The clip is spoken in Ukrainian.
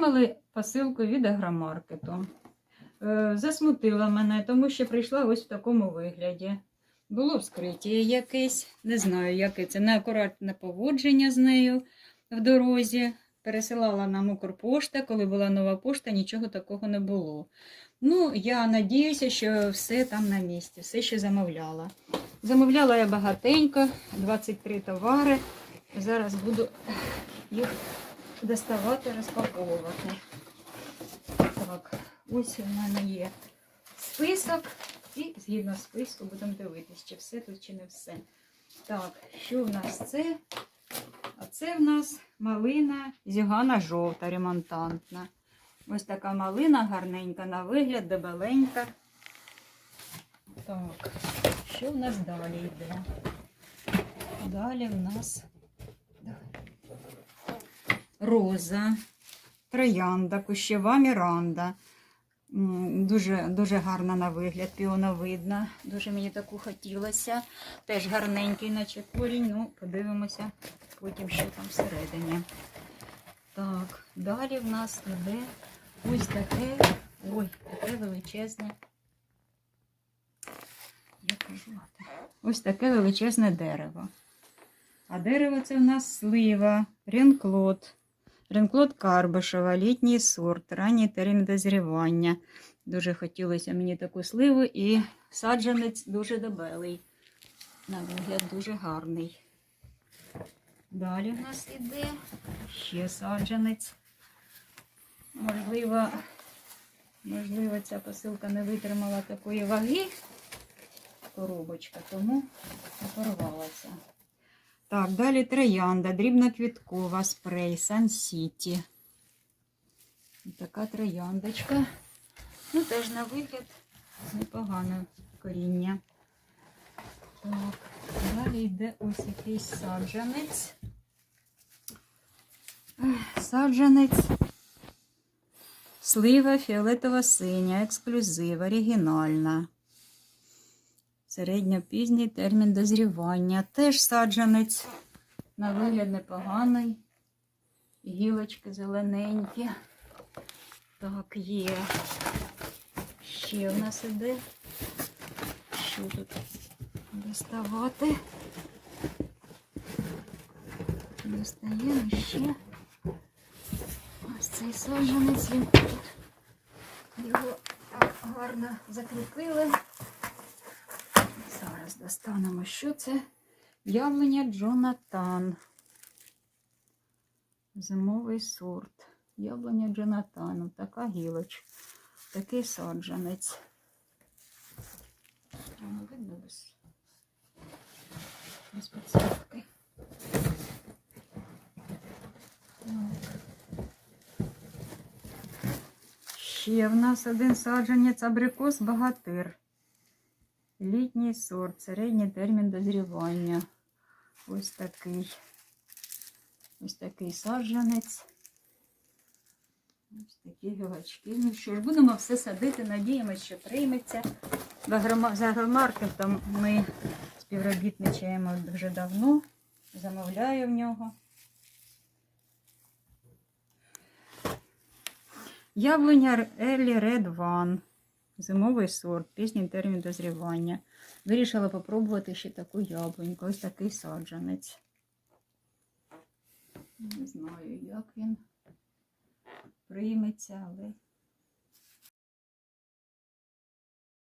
Отримали посилку від агромаркету. Е, Засмутила мене, тому що прийшла ось в такому вигляді. Було вскриття якесь, не знаю, яке це неакуратне поводження з нею в дорозі. Пересилала нам Укрпошта, коли була нова пошта, нічого такого не було. Ну, я надіюся, що все там на місці, все ще замовляла. Замовляла я багатенько, 23 товари. Зараз буду їх доставати, розпаковувати. Так, ось у мене є список, і згідно списку будемо дивитися, чи все тут, чи не все. Так, що в нас це? А це в нас малина зігана жовта, ремонтантна. Ось така малина гарненька на вигляд, дебеленька. Так, що в нас далі йде? Далі в нас роза, троянда, кущева міранда. Дуже, дуже гарна на вигляд, піоновидна. Дуже мені таку хотілося. Теж гарненький, наче корінь. Ну, подивимося потім, що там всередині. Так, далі в нас іде ось таке, ой, таке величезне. Я кажу, ось таке величезне дерево. А дерево це в нас слива, ренклот. Ренклот Карбишева, літній сорт, ранній термін дозрівання. Дуже хотілося мені таку сливу і саджанець дуже дебелий. На вигляд дуже гарний. Далі в нас іде ще саджанець. Можливо, можливо, ця посилка не витримала такої ваги. Коробочка, тому порвалася. Так, далі троянда, дрібноквіткова, спрей, Сан Сіті. Така трояндочка. Ну, теж на вигляд непогане коріння. Так, далі йде ось якийсь саджанець. Саджанець. Слива фіолетова синя, ексклюзив, оригінальна. Середньопізній термін дозрівання. Теж саджанець. На вигляд непоганий. Гілочки зелененькі. Так, є. Ще в нас іде. Що тут доставати? Достаємо ще. Ось цей саджанець. Він тут. Його гарно закріпили. Зараз достанемо, що це. Яблуня Джонатан. Зимовий сорт. Яблуня Джонатану. Така гілоч. Такий саджанець. Воно видно без, без підсвітки. Так. Ще в нас один саджанець абрикос богатир. Літній сорт, середній термін дозрівання. Ось такий. Ось такий саджанець. Ось такі гілочки. Ну що ж, будемо все садити, надіємося, що прийметься. З агромаркетом ми співробітничаємо дуже давно. Замовляю в нього. Яблуня Елі Red One. Зимовий сорт, пізній термін дозрівання. Вирішила попробувати ще таку яблуньку. Ось такий саджанець. Не знаю, як він прийметься, але